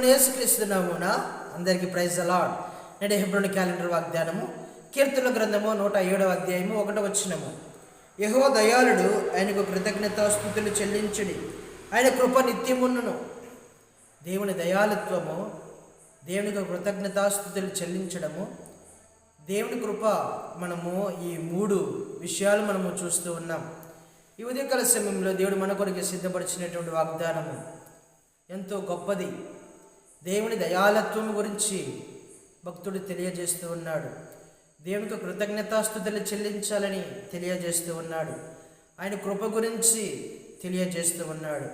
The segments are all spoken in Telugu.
ప్రభుని యేసుక్రీస్తునామున అందరికీ ప్రైజ్ అలాడ్ నేడు హెబ్రోని క్యాలెండర్ వాగ్దానము కీర్తన గ్రంథము నూట ఏడవ అధ్యాయము ఒకటో వచ్చినము యహో దయాళుడు ఆయనకు కృతజ్ఞతాస్థుతులు చెల్లించుడి. ఆయన కృప నిత్యమున్నును. దేవుని దయాళుత్వము దేవునికి కృతజ్ఞతాస్థుతులు చెల్లించడము దేవుని కృప మనము ఈ మూడు విషయాలు మనము చూస్తూ ఉన్నాం. ఈ ఉదయకాల సమయంలో దేవుడు మన కొరకు సిద్ధపరిచినటువంటి వాగ్దానము ఎంతో గొప్పది. దేవుని దయాలత్వం గురించి భక్తుడు తెలియజేస్తూ ఉన్నాడు. దేవునికి కృతజ్ఞతాస్థుతులు చెల్లించాలని తెలియజేస్తూ ఉన్నాడు. ఆయన కృప గురించి తెలియజేస్తూ ఉన్నాడు.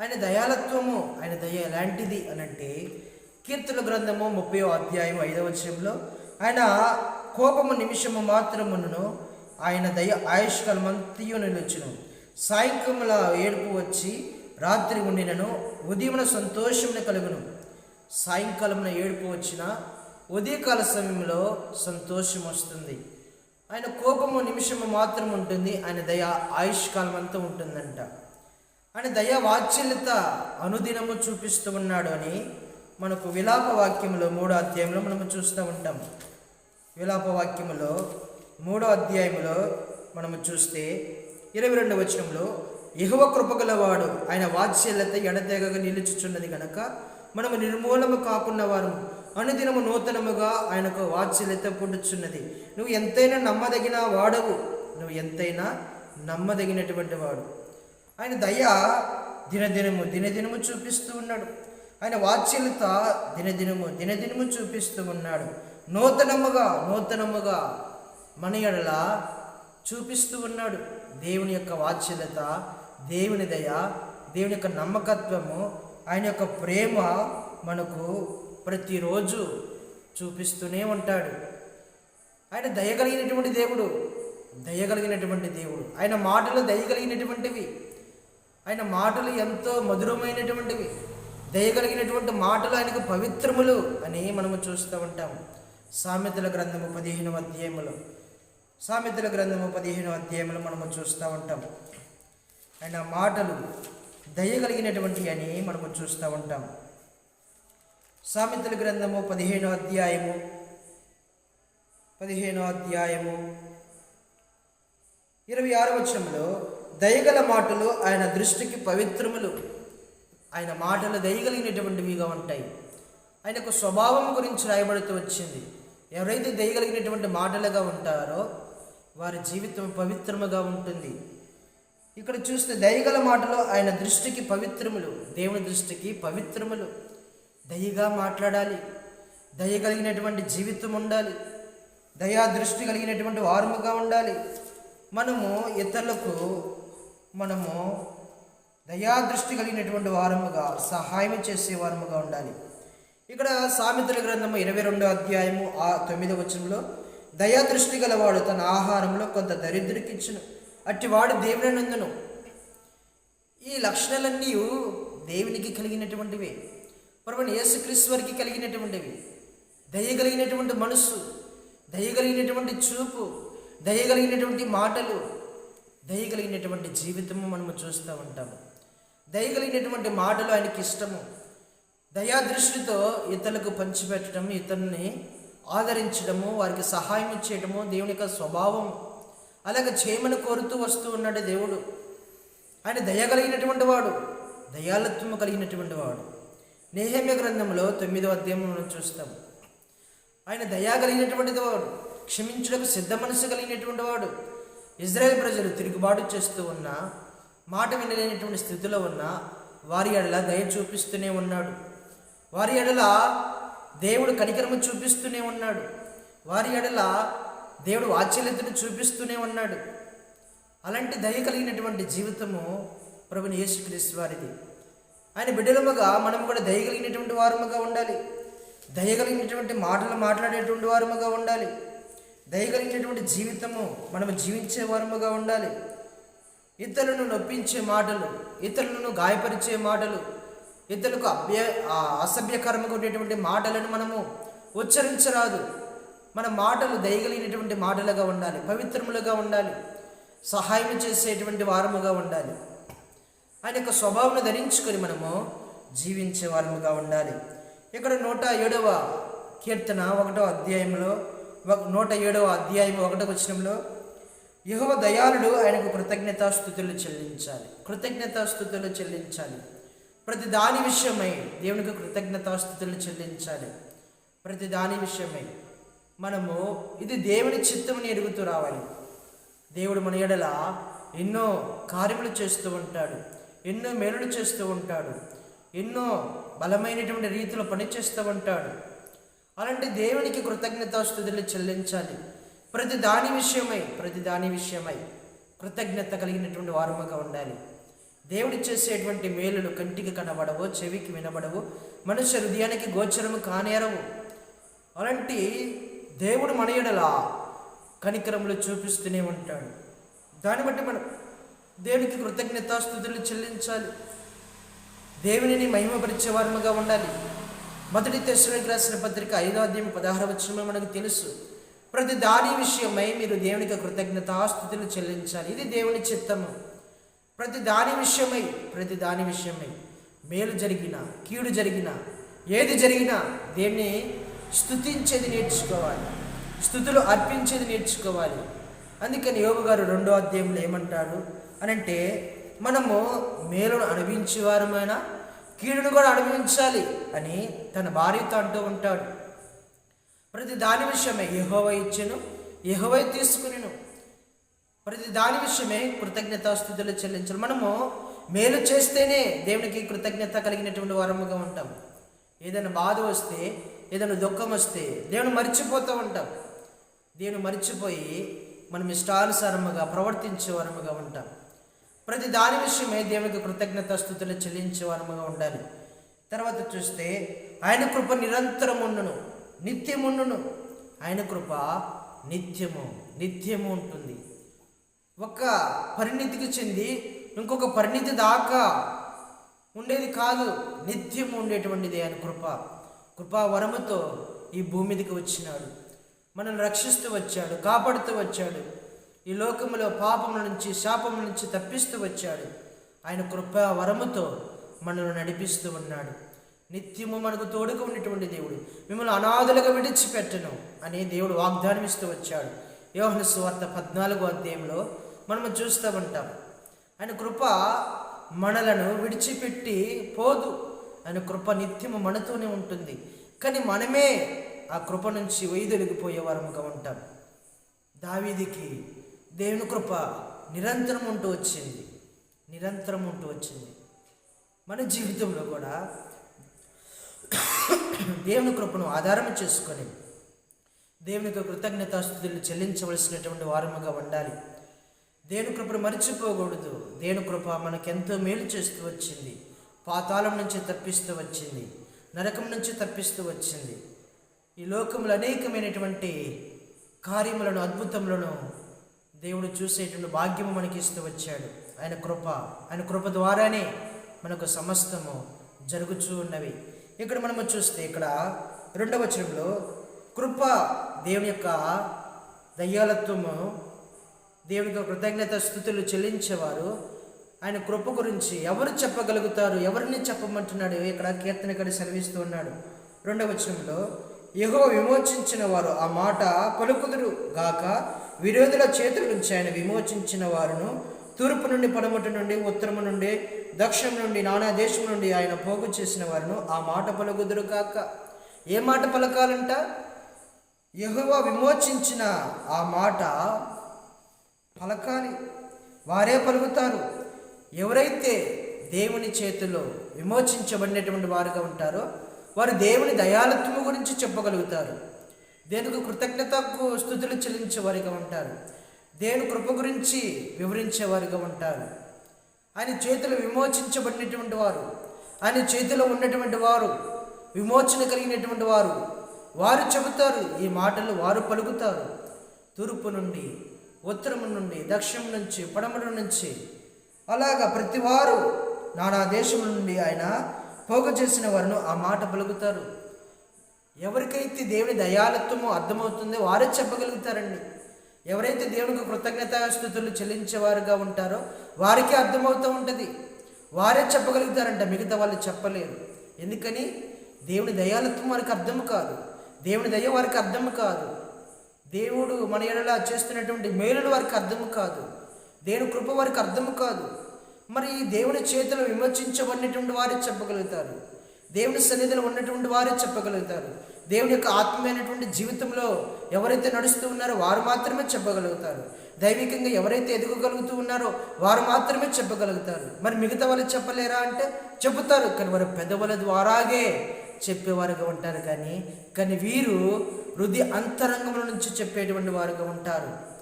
ఆయన దయాలత్వము ఆయన దయ ఎలాంటిది అనంటే కీర్తన గ్రంథము ముప్పై అధ్యాయం ఐదవ విషయంలో ఆయన కోపము నిమిషము మాత్రమును ఆయన దయ ఆయుష్కాలమంతయు నిలుచును. సాయంకాలముల ఏడుపు వచ్చి రాత్రి ఉండినను ఉదయమున సంతోషమును కలుగును. సాయంకాలమున ఏడుపు వచ్చిన ఉదయకాల సమయంలో సంతోషం వస్తుంది. ఆయన కోపము నిమిషము మాత్రం ఉంటుంది. ఆయన దయ ఆయుష్కాలం అంతా ఉంటుందంట. ఆయన దయ వాత్సల్యత అనుదినము చూపిస్తూ ఉన్నాడు అని మనకు విలాప వాక్యంలో మూడో అధ్యాయంలో మనము చూస్తూ ఉంటాం. విలాప వాక్యములో మూడో అధ్యాయంలో మనము చూస్తే ఇరవై రెండు వచనంలో ఎహువ కృపగలవాడు ఆయన వాత్సల్యత ఎడతెగగా నిలుచుచున్నది కనుక మనము నిర్మూలము కాకున్న వారు అనుదినము నూతనముగా ఆయనకు వాత్సల్యత పుట్టుచున్నది నువ్వు ఎంతైనా నమ్మదగిన వాడవు. నువ్వు ఎంతైనా నమ్మదగినటువంటి వాడు. ఆయన దయ దినదినము దినదినము చూపిస్తూ ఉన్నాడు. ఆయన వాత్సల్యత దినదినము దినదినము చూపిస్తూ ఉన్నాడు. నూతనముగా నూతనముగా మన ఎడల చూపిస్తూ ఉన్నాడు. దేవుని యొక్క వాత్సల్యత దేవుని దయ దేవుని యొక్క నమ్మకత్వము ఆయన యొక్క ప్రేమ మనకు ప్రతిరోజు చూపిస్తూనే ఉంటాడు. ఆయన దయగలిగినటువంటి దేవుడు దయగలిగినటువంటి దేవుడు. ఆయన మాటలు దయగలిగినటువంటివి. ఆయన మాటలు ఎంతో మధురమైనటువంటివి. దయగలిగినటువంటి మాటలు ఆయనకు పవిత్రములు అని మనము చూస్తూ ఉంటాం. సామెతల గ్రంథము పదిహేను అధ్యాయములు. సామెతల గ్రంథము పదిహేను అధ్యాయములు మనము చూస్తూ ఉంటాం. ఆయన మాటలు దయగలిగినటువంటి అని మనము చూస్తూ ఉంటాం. సామెతల గ్రంథము పదిహేను అధ్యాయము. పదిహేనో అధ్యాయము. ఇరవై ఆరు వచ్చంలో దయగల మాటలు ఆయన దృష్టికి పవిత్రములు. ఆయన మాటలు దయగలిగినటువంటివిగా ఉంటాయి. ఆయనకు స్వభావం గురించి రాయబడుతూ వచ్చింది. ఎవరైతే దయగలిగినటువంటి మాటలుగా ఉంటారో వారి జీవితం పవిత్రముగా ఉంటుంది. ఇక్కడ చూస్తే దయగల మాటలు ఆయన దృష్టికి పవిత్రములు దేవుని దృష్టికి పవిత్రములు. దయగా మాట్లాడాలి. దయగలిగినటువంటి జీవితం ఉండాలి. దయా దృష్టి కలిగినటువంటి వారముగా ఉండాలి. మనము ఇతరులకు మనము దయా దృష్టి కలిగినటువంటి వారముగా సహాయం చేసే వారముగా ఉండాలి. ఇక్కడ సామెతల గ్రంథము ఇరవై రెండో అధ్యాయము ఆ తొమ్మిదో వచనంలో దయా దృష్టి గలవాడు తన ఆహారంలో కొంత దరిద్రకిచ్చును. అట్టివాడు దేవుని నందును. ఈ లక్షణాలన్నీ దేవునికి కలిగినటువంటివి. ప్రభుని యేసుక్రీస్తు వారికి కలిగినటువంటివి. దయగలిగినటువంటి మనస్సు దయగలిగినటువంటి చూపు దయగలిగినటువంటి మాటలు దయగలిగినటువంటి జీవితము మనము చూస్తూ ఉంటాము. దయగలిగినటువంటి మాటలు ఆయనకి ఇష్టము. దయా దృష్టితో ఇతరులకు పంచిపెట్టడం ఇతరుని ఆదరించడము వారికి సహాయం చేయడము దేవుని యొక్క స్వభావం అలాగే చేయమని కోరుతూ వస్తూ ఉన్నాడు దేవుడు. ఆయన దయ కలిగినటువంటి వాడు దయాలత్వము కలిగినటువంటి వాడు. నేహమ్య గ్రంథంలో తొమ్మిదో అధ్యాయం మనం చూస్తాం. ఆయన దయా కలిగినటువంటి వాడు క్షమించడానికి సిద్ధ మనసు కలిగినటువంటి వాడు. ఇజ్రాయెల్ ప్రజలు తిరుగుబాటు చేస్తూ ఉన్న మాట వినలేనటువంటి స్థితిలో ఉన్న వారి ఎడల దయ చూపిస్తూనే ఉన్నాడు. వారి ఎడల దేవుడు కనికరము చూపిస్తూనే ఉన్నాడు. వారి ఎడల దేవుడు వాత్సల్యతను చూపిస్తూనే ఉన్నాడు. అలాంటి దయ కలిగినటువంటి జీవితము ప్రభుని యేసుక్రీస్తు వారిది. ఆయన బిడ్డలముగా మనం కూడా దయ కలిగినటువంటి వారముగా ఉండాలి. దయ కలిగినటువంటి మాటలు మాట్లాడేటువంటి వారముగా ఉండాలి. దయ కలిగినటువంటి జీవితము మనం జీవించే వారముగా ఉండాలి. ఇతరులను నొప్పించే మాటలు ఇతరులను గాయపరిచే మాటలు ఇతరులకు అభ్య అసభ్యకరముగా అసభ్యకరంగా ఉండేటువంటి మాటలను మనము ఉచ్చరించరాదు. మన మాటలు దయగలిగినటువంటి మాటలుగా ఉండాలి పవిత్రములుగా ఉండాలి సహాయం చేసేటువంటి వారముగా ఉండాలి. ఆయన యొక్క స్వభావం ధరించుకొని మనము జీవించే వారముగా ఉండాలి. ఇక్కడ నూట ఏడవ కీర్తన ఒకటో అధ్యాయంలో ఒక- నూట ఏడవ అధ్యాయం ఒకటో వచనంలో యహోవ దయాళుడు ఆయనకు కృతజ్ఞతాస్థుతులు చెల్లించాలి కృతజ్ఞతాస్థుతులు చెల్లించాలి. ప్రతి దాని విషయమై దేవునికి కృతజ్ఞతాస్థుతులు చెల్లించాలి ప్రతి దాని విషయమై. మనము ఇది దేవుని చిత్తముని ఎరుగుతూ రావాలి. దేవుడు మన ఎడల ఎన్నో కార్యములు చేస్తూ ఉంటాడు. ఎన్నో మేలులు చేస్తూ ఉంటాడు. ఎన్నో బలమైనటువంటి రీతిలో పనిచేస్తూ ఉంటాడు. అలాంటి దేవునికి కృతజ్ఞతాస్తుతులు చెల్లించాలి. ప్రతి దాని విషయమై ప్రతి దాని విషయమై కృతజ్ఞత కలిగినటువంటి వారముగా ఉండాలి. దేవుడు చేసేటువంటి మేలులు కంటికి కనబడవు చెవికి వినబడవు మనుష్య హృదయానికి గోచరము కానేరవు. అలాంటి దేవుడు మన ఎడలా కనికరములు చూపిస్తూనే ఉంటాడు. దాన్ని బట్టి మనం దేవునికి కృతజ్ఞతాస్థుతులు చెల్లించాలి. దేవునిని మహిమపరిచే వారముగా ఉండాలి. మొదటి తెశ్వరికి రాసిన పత్రిక ఐదో అధ్యాయం పదహారు వచ్చిన మనకు తెలుసు. ప్రతి దాని విషయమై మీరు దేవునికి కృతజ్ఞతాస్థుతులు చెల్లించాలి. ఇది దేవుని చిత్తము. ప్రతి దాని విషయమై ప్రతి దాని విషయమై మేలు జరిగిన కీడు జరిగిన ఏది జరిగినా దేన్ని స్థుతించేది నేర్చుకోవాలి. స్థుతులు అర్పించేది నేర్చుకోవాలి. అందుకని యోగు గారు రెండో అధ్యాయంలో ఏమంటాడు అనంటే మనము మేలును అనుభవించేవారమైనా కీడును కూడా అనుభవించాలి అని తన భార్యతో అంటూ ఉంటాడు. ప్రతి దాని విషయమే యహోవ ఇచ్చను యహోవై తీసుకునిను. ప్రతి దాని విషయమే కృతజ్ఞతాస్థుతులు చెల్లించాలి మనము మేలు చేస్తేనే దేవునికి కృతజ్ఞత కలిగినటువంటి వరముగా ఉంటాం ఏదైనా బాధ వస్తే ఏదైనా దుఃఖం వస్తే దేవుని మర్చిపోతూ ఉంటాం. దేవుని మర్చిపోయి మనం ఇష్టానుసారముగా ప్రవర్తించే వారముగా ఉంటాం. ప్రతి దాని విషయమే దేవునికి కృతజ్ఞతాస్థుతులు చెల్లించే వారముగా ఉండాలి. తర్వాత చూస్తే ఆయన కృప నిరంతరం ఉండును నిత్యముండును ఆయన కృప నిత్యము నిత్యము ఉంటుంది. ఒక పరిణితికి చెంది ఇంకొక పరిణితి దాకా ఉండేది కాదు. నిత్యం ఉండేటువంటిది ఆయన కృప. కృపావరముతో ఈ భూమి మీదకి వచ్చినాడు. మనల్ని రక్షిస్తూ వచ్చాడు కాపాడుతూ వచ్చాడు. ఈ లోకములో పాపముల నుంచి శాపముల నుంచి తప్పిస్తూ వచ్చాడు. ఆయన కృపావరముతో మనల్ని నడిపిస్తూ ఉన్నాడు. నిత్యము మనకు తోడుగా ఉన్నటువంటి దేవుడు. మిమ్మల్ని అనాథులుగా విడిచిపెట్టను అని దేవుడు వాగ్దానం ఇస్తూ వచ్చాడు. యోహన సువార్త పద్నాలుగో అధ్యాయంలో మనము చూస్తూ ఉంటాం. ఆయన కృప మనలను విడిచిపెట్టి పోదు. ఆయన కృప నిత్యము మనతోనే ఉంటుంది. కానీ మనమే ఆ కృప నుంచి వైదొలిగిపోయే వారముగా ఉంటాం. దావీదికి దేవుని కృప నిరంతరం ఉంటూ వచ్చింది. నిరంతరం ఉంటూ వచ్చింది. మన జీవితంలో కూడా దేవుని కృపను ఆధారం చేసుకొని దేవునికి కృతజ్ఞతాస్థుతులు చెల్లించవలసినటువంటి వారముగా ఉండాలి. దేవుని కృపను మర్చిపోకూడదు. దేవుని కృప మనకెంతో మేలు చేస్తూ వచ్చింది. పాతాళం నుంచి తప్పిస్తూ వచ్చింది నరకం నుంచి తప్పిస్తూ వచ్చింది. ఈ లోకంలో అనేకమైనటువంటి కార్యములను అద్భుతములను దేవుడు చూసేటువంటి భాగ్యము మనకి ఇస్తూ వచ్చాడు. ఆయన కృప ఆయన కృప ద్వారానే మనకు సమస్తము జరుగుచూ ఉన్నవి. ఇక్కడ మనము చూస్తే ఇక్కడ రెండవ వచనంలో కృప దేవుని యొక్క దయ్యాలత్వము దేవునికి కృతజ్ఞత స్థుతులు చెల్లించేవారు. ఆయన కృప గురించి ఎవరు చెప్పగలుగుతారు? ఎవరిని చెప్పమంటున్నాడు? ఇక్కడ కీర్తనకడి సెలవిస్తూ ఉన్నాడు. రెండవ వచనంలో యహో విమోచించిన వారు ఆ మాట పలుకుదురు గాక విరోధుల చేతుల నుంచి ఆయన విమోచించిన వారును తూర్పు నుండి పడమటి నుండి ఉత్తరము నుండి దక్షిణం నుండి నానా దేశం నుండి ఆయన పోగు చేసిన వారును ఆ మాట పలుకుదురు కాక ఏ మాట పలకాలంట? యెహోవా విమోచించిన ఆ మాట పలకాలి. వారే పలుకుతారు. ఎవరైతే దేవుని చేతిలో విమోచించబడినటువంటి వారుగా ఉంటారో వారు దేవుని దయాలత్వము గురించి చెప్పగలుగుతారు. దేనికి కృతజ్ఞతకు స్థుతులు చెల్లించేవారిగా ఉంటారు. దేవుని కృప గురించి వివరించేవారిగా ఉంటారు. ఆయన చేతిలో విమోచించబడినటువంటి వారు ఆయన చేతిలో ఉన్నటువంటి వారు విమోచన కలిగినటువంటి వారు వారు చెబుతారు ఈ మాటలు వారు పలుకుతారు. తూర్పు నుండి ఉత్తరము నుండి దక్షిణం నుంచి పడమర నుంచి అలాగా ప్రతి వారు నానా దేశం నుండి ఆయన పోగు చేసిన వారిను ఆ మాట పలుకుతారు. ఎవరికైతే దేవుని దయాలత్వము అర్థమవుతుందో వారే చెప్పగలుగుతారండి. ఎవరైతే దేవునికి కృతజ్ఞతాస్థుతులు చెల్లించేవారుగా ఉంటారో వారికే అర్థమవుతూ ఉంటుంది. వారే చెప్పగలుగుతారంట మిగతా వాళ్ళు చెప్పలేరు. ఎందుకని? దేవుని దయాలత్వం వారికి అర్థం కాదు. దేవుని దయ వారికి అర్థం కాదు. దేవుడు మన ఎడలా చేస్తున్నటువంటి మేలులు వారికి అర్థం కాదు. దేవుని కృప వారికి అర్థం కాదు. మరి ఈ దేవుని చేతులు విమర్శించబడినటువంటి వారే చెప్పగలుగుతారు. దేవుని సన్నిధిలో ఉన్నటువంటి వారే చెప్పగలుగుతారు. దేవుని యొక్క ఆత్మీయమైనటువంటి జీవితంలో ఎవరైతే నడుస్తూ ఉన్నారో వారు మాత్రమే చెప్పగలుగుతారు. దైవికంగా ఎవరైతే ఎదుగగలుగుతూ ఉన్నారో వారు మాత్రమే చెప్పగలుగుతారు. మరి మిగతా వాళ్ళు చెప్పలేరా అంటే చెబుతారు. కానీ వారు పెదవుల ద్వారాగే చెప్పేవారుగా ఉంటారు కానీ కానీ వీరు హృదయ అంతరంగముల నుంచి చెప్పేటువంటి వారుగా ఉంటారు.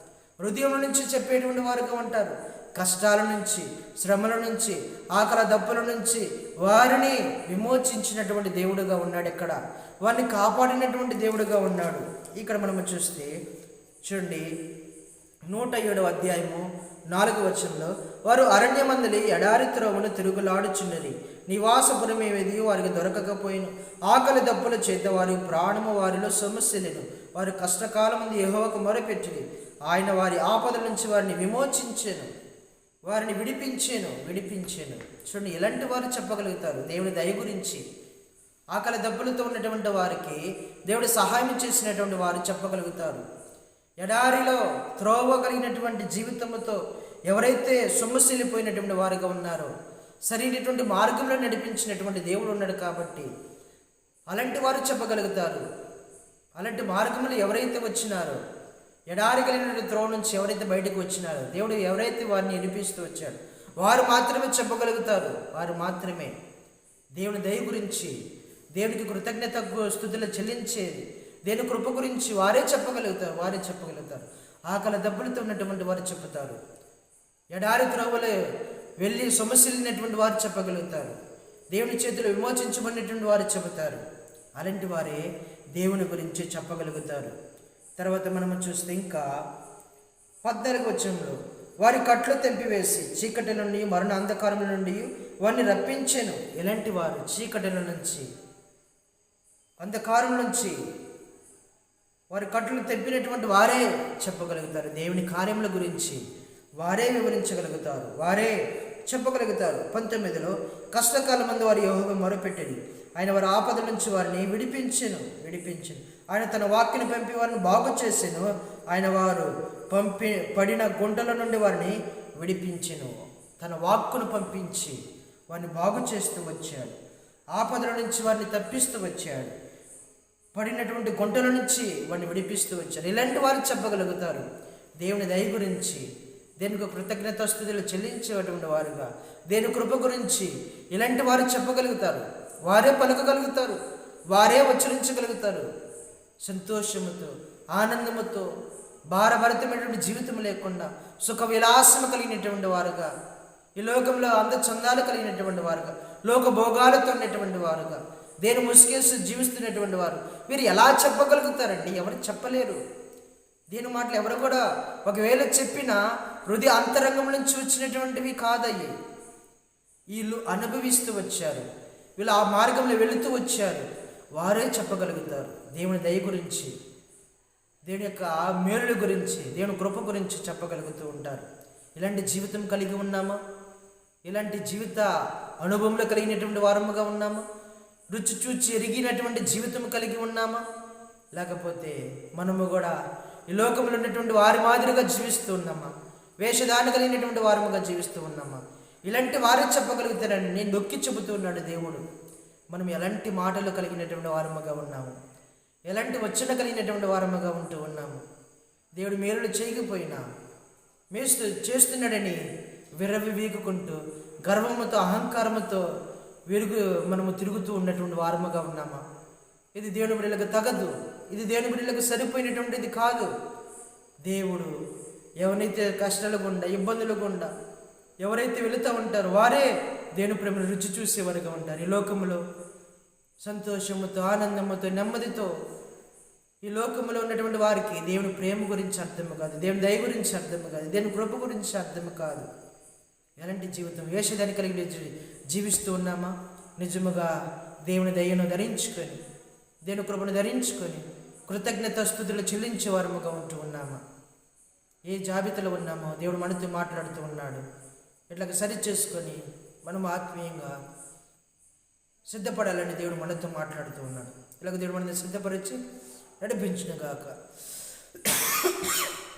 హృదయం నుంచి చెప్పేటువంటి వారుగా ఉంటారు. కష్టాల నుంచి శ్రమల నుంచి ఆకల దప్పుల నుంచి వారిని విమోచించినటువంటి దేవుడుగా ఉన్నాడు ఇక్కడ. వారిని కాపాడినటువంటి దేవుడుగా ఉన్నాడు. ఇక్కడ మనము చూస్తే చూడండి నూట ఏడవ అధ్యాయము నాలుగు వచనంలో వారు అరణ్యమందలి ఎడారి త్రోవను తిరుగులాడుచున్నది. నివాసపురమేది వారికి దొరకకపోయిను. ఆకలి దప్పుల చేత వారి ప్రాణము వారిలో సమస్యలను వారి కష్టకాలమంది యహోవకు మొరపెట్టింది ఆయన వారి ఆపదల నుంచి వారిని విమోచించాను. వారిని విడిపించాను విడిపించాను. చూడండి ఎలాంటి వారు చెప్పగలుగుతారు? దేవుని దయ గురించి. ఆకలి దెబ్బలతో ఉన్నటువంటి వారికి దేవుడు సహాయం చేసినటువంటి వారు చెప్పగలుగుతారు. ఎడారిలో త్రోవ కలిగినటువంటి జీవితంతో ఎవరైతే సొమ్మసిల్లిపోయినటువంటి వారుగా ఉన్నారో సరైనటువంటి మార్గంలో నడిపించినటువంటి దేవుడు ఉన్నాడు కాబట్టి అలాంటి వారు చెప్పగలుగుతారు. అలాంటి మార్గంలో ఎవరైతే వచ్చినారో ఎడారి కలిగిన త్రోవ నుంచి ఎవరైతే బయటకు వచ్చినారో దేవుడు ఎవరైతే వారిని వినిపిస్తూ వచ్చాడు వారు మాత్రమే చెప్పగలుగుతారు. వారు మాత్రమే. దేవుని దయ గురించి దేవునికి కృతజ్ఞత స్థుతులు చెల్లించేది. దేని కృప గురించి వారే చెప్పగలుగుతారు. వారే చెప్పగలుగుతారు. ఆకలి దెబ్బలతో ఉన్నటువంటి వారు చెప్తారు ఎడారి త్రోవలు వెళ్ళి సొమసిల్లినటువంటి వారు చెప్పగలుగుతారు. దేవుని చేతిలో విమోచించబడినటువంటి వారు చెబుతారు. అలాంటి వారే దేవుని గురించి చెప్పగలుగుతారు. తర్వాత మనము చూస్తే ఇంకా పద్నాలుగు వచ్చంలో వారి కట్లు తెంపివేసి చీకటి నుండి మరణ అంధకారం నుండి వారిని రప్పించాను. ఎలాంటి వారు చీకటిల నుంచి అంధకారం నుంచి వారి కట్లు తెప్పినటువంటి వారే చెప్పగలుగుతారు. దేవుని కార్యముల గురించి వారే వివరించగలుగుతారు. వారే చెప్పగలుగుతారు. పంతొమ్మిదిలో కష్టకాలం మందు వారి యోగం మొరపెట్టేది ఆయన వారి ఆపద నుంచి వారిని విడిపించెను. విడిపించెను. ఆయన తన వాక్యను పంపి వారిని బాగు చేసెను. ఆయన వారు పంపి పడిన గుంటల నుండి వారిని విడిపించెను. తన వాక్కును పంపించి వారిని బాగు చేస్తూ వచ్చాడు. ఆపదల నుంచి వారిని తప్పిస్తూ వచ్చాడు. పడినటువంటి గుంటల నుంచి వారిని విడిపిస్తూ వచ్చారు ఇలాంటి వారు చెప్పగలుగుతారు. దేవుని దయ గురించి దేనికి కృతజ్ఞత స్థుతులు చెల్లించేటువంటి వారుగా దేని కృప గురించి ఇలాంటి వారు చెప్పగలుగుతారు. వారే పలకగలుగుతారు. వారే ఉచ్చరించగలుగుతారు. సంతోషముతో ఆనందముతో భారభరితమైనటువంటి జీవితం లేకుండా సుఖ విలాసము కలిగినటువంటి వారుగా ఈ లోకంలో అంద చందాలు కలిగినటువంటి వారుగా లోక భోగాలతో ఉన్నటువంటి వారుగా దేని ముసుగేసి జీవిస్తున్నటువంటి వారు వీరు ఎలా చెప్పగలుగుతారండి? ఎవరు చెప్పలేరు. దీని మాటలు ఎవరు కూడా ఒకవేళ చెప్పినా హృదయ అంతరంగం నుంచి వచ్చినటువంటివి కాదయ్యి. వీళ్ళు అనుభవిస్తూ వచ్చారు. వీళ్ళు ఆ మార్గంలో వెళుతూ వచ్చారు. వారే చెప్పగలుగుతారు. దేవుని దయ గురించి దేవుని యొక్క మేలుల గురించి దేవుని కృప గురించి చెప్పగలుగుతూ ఉంటారు. ఇలాంటి జీవితం కలిగి ఉన్నామా? ఇలాంటి జీవిత అనుభవంలో కలిగినటువంటి వారముగా ఉన్నామా? రుచి చూచి ఎరిగినటువంటి జీవితం కలిగి ఉన్నామా? లేకపోతే మనము కూడా ఈ లోకంలో ఉన్నటువంటి వారి మాదిరిగా జీవిస్తూ ఉన్నామా? వేషధారణ కలిగినటువంటి వారముగా జీవిస్తూ ఉన్నామా? ఇలాంటి వారే చెప్పగలుగుతారని నేను నొక్కి చెబుతూ ఉన్నాడు దేవుడు. మనం ఎలాంటి మాటలు కలిగినటువంటి వారముగా ఉన్నాము? ఎలాంటి వచ్చిన కలిగినటువంటి వారముగా ఉంటూ ఉన్నాము? దేవుడు మేలులు చేయకపోయినా మేస్తూ చేస్తున్నాడని విరవి వీగుకుంటూ గర్వముతో అహంకారముతో విరుగు మనము తిరుగుతూ ఉన్నటువంటి వారముగా ఉన్నామా? ఇది దేవుని బిడ్డలకు తగదు. ఇది దేవుని బిడ్డలకు సరిపోయినటువంటిది కాదు. దేవుడు ఎవరైతే కష్టాలు గుండా ఇబ్బందులు గుండా ఎవరైతే వెళుతూ ఉంటారో వారే దేవుని ప్రేమను రుచి చూసేవారుగా ఉంటారు. ఈ లోకములో సంతోషముతో ఆనందముతో నెమ్మదితో ఈ లోకంలో ఉన్నటువంటి వారికి దేవుని ప్రేమ గురించి అర్థము కాదు దేవుని దయ గురించి అర్థము కాదు దేవుని కృప గురించి అర్థము కాదు. ఎలాంటి జీవితం? వేషధాన్ని కలిగి జీవిస్తూ ఉన్నామా? నిజముగా దేవుని దయను ధరించుకొని దేవుని కృపను ధరించుకొని కృతజ్ఞత స్థుతులు చెల్లించేవారముగా ఉంటూ ఉన్నామా? ఏ జాబితాలో ఉన్నామో దేవుడు మనతో మాట్లాడుతూ ఉన్నాడు. ఇట్లా సరి చేసుకొని మనం ఆత్మీయంగా సిద్ధపడాలని దేవుడు మనతో మాట్లాడుతూ ఉన్నాడు. ఇలాగ దేవుడు మనల్ని సిద్ధపరిచి నడిపించిన గాక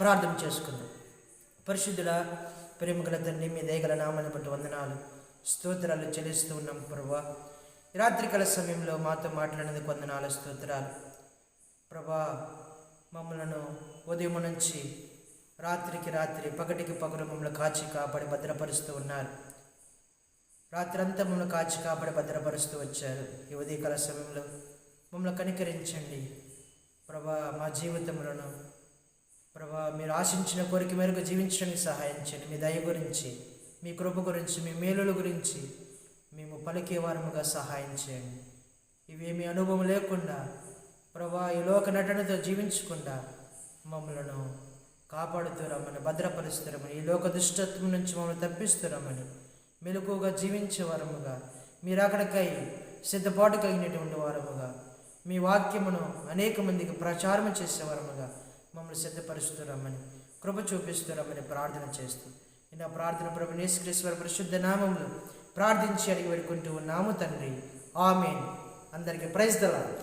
ప్రార్థన చేసుకుందాం. పరిశుద్ధుల ప్రేమగల తండ్రి మీ దయగల నామాన్ని బట్టి వందనాలు. స్తోత్రాలు చెల్లిస్తూ ఉన్నాం ప్రభా. రాత్రికాల సమయంలో మాతో మాట్లాడినందుకు వందనాలు స్తోత్రాలు. ప్రభా మమ్మలను ఉదయం నుంచి రాత్రికి రాత్రి పగటికి పగలు మమ్మల్ని కాచి కాపాడి భద్రపరుస్తూ ఉన్నారు. రాత్రంతా మమ్మల్ని కాచి కాపాడి భద్రపరుస్తూ వచ్చారు. ఈ ఉదయకాల సమయంలో మమ్మల్ని కనికరించండి. ప్రభా మా జీవితములను ప్రభా మీరు ఆశించిన కోరిక మేరకు జీవించడానికి సహాయం చేయండి. మీ దయ గురించి మీ కృప గురించి మీ మేలుల గురించి మేము పలికే వారముగా సహాయం చేయండి. ఇవేమి అనుభవం లేకుండా ప్రభా ఈ లోక నటనతో జీవించకుండా మమ్మలను కాపాడుతూ రమ్మని భద్రపరుస్తూ రమ్మని ఈ లోక దుష్టత్వం నుంచి మమ్మల్ని తప్పిస్తూ రమ్మని మెలకుగా జీవించే వారముగా మీరు అక్కడికై సిద్ధపాటు కలిగినటువంటి వారముగా. మీ వాక్యమును అనేక మందికి ప్రచారం చేసే వారముగా మమ్మల్ని సిద్ధపరుస్తూ రమ్మని కృప చూపిస్తూ రమ్మని ప్రార్థన చేస్తూ. ఈ నా ప్రార్థన ప్రభు నేశ్వర పరిశుద్ధ నామములు ప్రార్థించి అడిగి పెడుకుంటూ ఉన్నాము తండ్రి. ఆమె అందరికీ ప్రైజ్ దళాలి